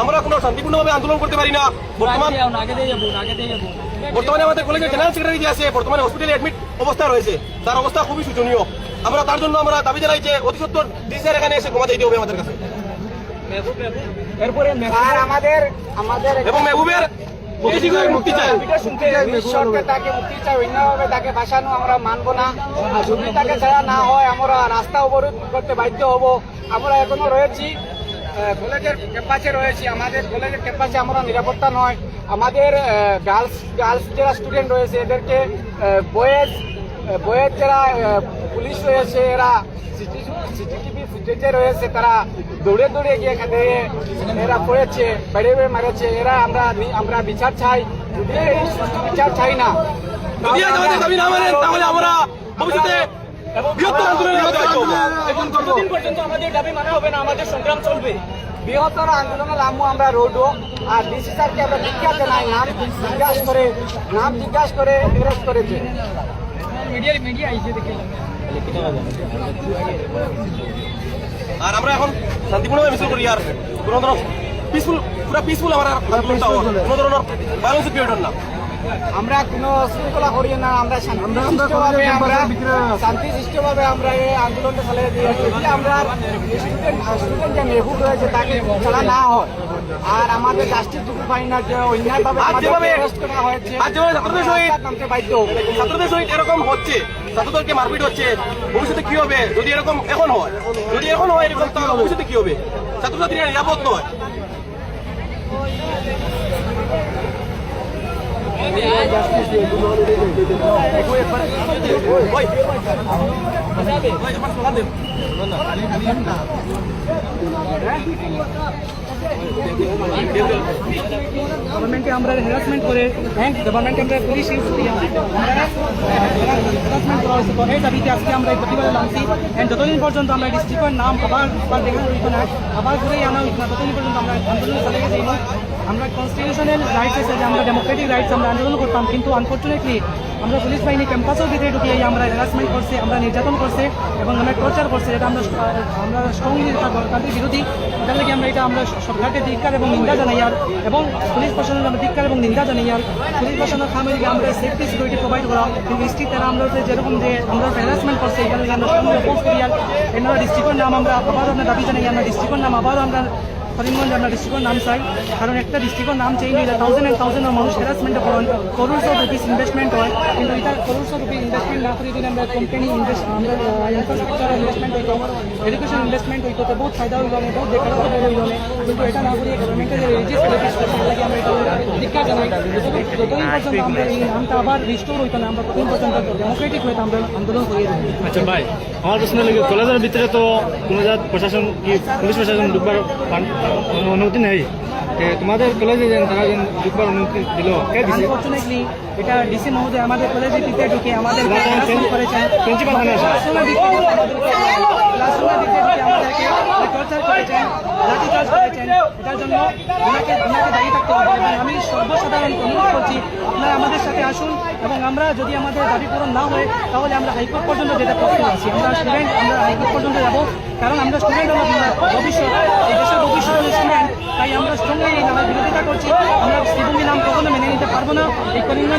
আমরা কোনো শান্তিপূর্ণভাবে আন্দোলন করতে পারি না। বর্তমান বর্তমানে আমাদের কলেজের জেনারেল সেক্রেটারি যে আছে বর্তমানে হসপিটালে অ্যাডমিট অবস্থা রয়েছে। তার অবস্থা খুবই শোচনীয়। আমরা তার জন্য আমরা দাবি জানাই যে অতি সত্তর ডিসিআর এখানে এসে ক্ষমা চাইতে হবে আমাদের কাছে। আর আমাদের আমাদের এবং মেহবুবের মুক্তি চাই তাকে মুক্তি চাই অন্যভাবে তাকে বাঁচানো আমরা মানবো না। যদি তাকে ছাড়া না হয় আমরা রাস্তা অবরোধ করতে বাধ্য হব। আমরা এখনও রয়েছি। কলেজের ক্যাম্পাসে রয়েছি। আমাদের কলেজের ক্যাম্পাসে আমরা নিরাপত্তা নয়। আমাদের গার্লস গার্লস যারা স্টুডেন্ট রয়েছে এদেরকে বয়েজ বয়েজ যারা পুলিশ রয়েছে এরা সিসিটিভি ফুটেজে রয়েছে তারা দৌড়ে দৌড়ে গিয়ে এখানে এরা পড়েছে বেড়ে বেড়ে মারেছে। এরা আমরা আমরা বিচার চাই। যদি এই সুষ্ঠু বিচার চাই না তাহলে আমরা ভবিষ্যতে এবং যতদিন পর্যন্ত আমাদের দাবি মানা হবে না আমাদের সংগ্রাম চলবে। বৃহত্তর আন্দোলনে নামবো আমরা রোডও আর ডিসি স্যারকে আমরা জিজ্ঞাসা জানাই নাম জিজ্ঞাসা করে নাম জিজ্ঞাসা করে অ্যারেস্ট করেছে মিডিয়া মিডিয়া আইসে দেখে। আর আমরা এখন শান্তিপূর্ণভাবে মিছিল করি আর কোনো ধরনের পিসফুল পুরো পিসফুল আমার কোনো ধরনের পিরিয়ড না। আমরা কোনো শৃঙ্খলা করি না আমরা শান্তিভাবে আমরা শান্তিশিষ্টভাবে আমরা এই আন্দোলনটা চালিয়ে দিয়ে যদি আমরা স্টুডেন্ট স্টুডেন্ট যে মেহুব রয়েছে তাকে ছাড়া না হয় আর আমাদের জাস্টিস যদি পাই না যে অন্যায়ভাবে করা হয়েছে নামতে বাধ্য ছাত্রদের সহিত এরকম হচ্ছে ছাত্রদেরকে মারপিট হচ্ছে ভবিষ্যতে কি হবে? যদি এরকম এখন হয় যদি এখন হয় এরকম তাহলে ভবিষ্যতে কি হবে? ছাত্রছাত্রীরা নিরাপদ নয়। ওই, গভর্নমেন্টকে আমরা হ্যারাসমেন্ট করে হ্যাঁ গভর্নমেন্টকে আমরা পুলিশ হ্যারাসমেন্ট আজকে আমরা এই প্রতিবাদে নামছি। যতদিন পর্যন্ত আমরা ডিস্ট্রিক্টের নাম আবার আবার আবার ঘুরেই আনা ততদিন পর্যন্ত আমরা আমরা কনস্টিটিউশনাল রাইটস আছে, যে আমরা ডেমোক্রেটিক রাইটস আমরা আন্দোলন করতাম, কিন্তু আনফর্চুনেটলি আমরা পুলিশ বাহিনী ক্যাম্পাসের ভিতরে ঢুকিয়ে আমরা হ্যারাসমেন্ট করছে, আমরা নির্যাতন করছে। এবং আমরা টর্চার করছে এটা আমরা আমরা স্ট্রংলি তাদের বিরোধী কি আমরা এটা আমরা সরকারকে ধিক্কার এবং নিন্দা জানাই আর, এবং পুলিশ প্রশাসনের আমরা ধিক্কার এবং নিন্দা জানাই আর। পুলিশ প্রশাসনের দিকে আমরা সেফটি সিকিউরিটি প্রোভাইড করা কিন্তু স্ট্রিক্ট তারা আমরা যেরকম যে আমরা হ্যারাসমেন্ট করছে, এখানে আমরা স্ট্রংলি অপোজ করি আর, এনারা ডিস্ট্রিক্টের নাম আমরা আবারও আমরা দাবি জানাই, আমরা ডিস্ট্রিক্টের নাম আবারও আমরা করিমগঞ্জ আমরা ডিস্ট্রিক্টের নাম চাই। কারণ একটা ডিস্ট্রিক্টের নাম চেঞ্জ হইলে থাউজেন্ড অ্যান্ড থাউজেন্ড মানুষ হ্যারাসমেন্টে করেন। করোড়স অফ রুপিস ইনভেস্টমেন্ট হয়। কিন্তু এটা করোড়স অফ রুপিস ইনভেস্টমেন্ট না করে যদি আমরা কোম্পানি ইনভেস্ট ইনভেস্টমেন্ট হইতো এডুকেশন ইনভেস্টমেন্ট হইতো তো বহুত ফায়দা হইল বহুত বেকার হইল কিন্তু এটা না করে গভর্নমেন্টের এটা জানাই। যতদিন পর্যন্ত আমরা এই নামটা আবার রিস্টোর হইতো না আমরা ততদিন পর্যন্ত ডেমোক্রেটিক হইতো আমরা আন্দোলন করিয়ে দিই আচ্ছা ভাই আমার প্রশ্ন লাগে কলেজের ভিতরে তো কোনো জাত প্রশাসন কি পুলিশ প্রশাসন ঢুকবার অনুমতি নেই। তোমাদের কলেজে যেন তারা যেন ঢুকবার অনুমতি দিল। কে দিছে? আনফর্চুনেটলি এটা ডিসি মহোদয় আমাদের ঢুকে আমাদের করেছেন প্রিন্সিপাল খানে টর্চার করেছেন লাঠিচার্জ করেছেন এটার জন্য ওনাকে ওনাকে দায়ী থাকতে হবে। এবং আমি সর্বসাধারণ অনুরোধ করছি আপনারা আমাদের সাথে আসুন এবং আমরা যদি আমাদের দাবি পূরণ না হয় তাহলে আমরা হাইকোর্ট পর্যন্ত যেতে প্রস্তুত আছি। আমরা স্টুডেন্ট আমরা হাইকোর্ট পর্যন্ত যাব। কারণ আমরা স্টুডেন্ট হলো ভবিষ্যৎ এই দেশের ভবিষ্যৎ হলো স্টুডেন্ট তাই আমরা স্ট্রংলি এই নামের বিরোধিতা করছি। আমরা শ্রীভূমি নাম কখনো মেনে নিতে পারব না। এই করিমগঞ্জ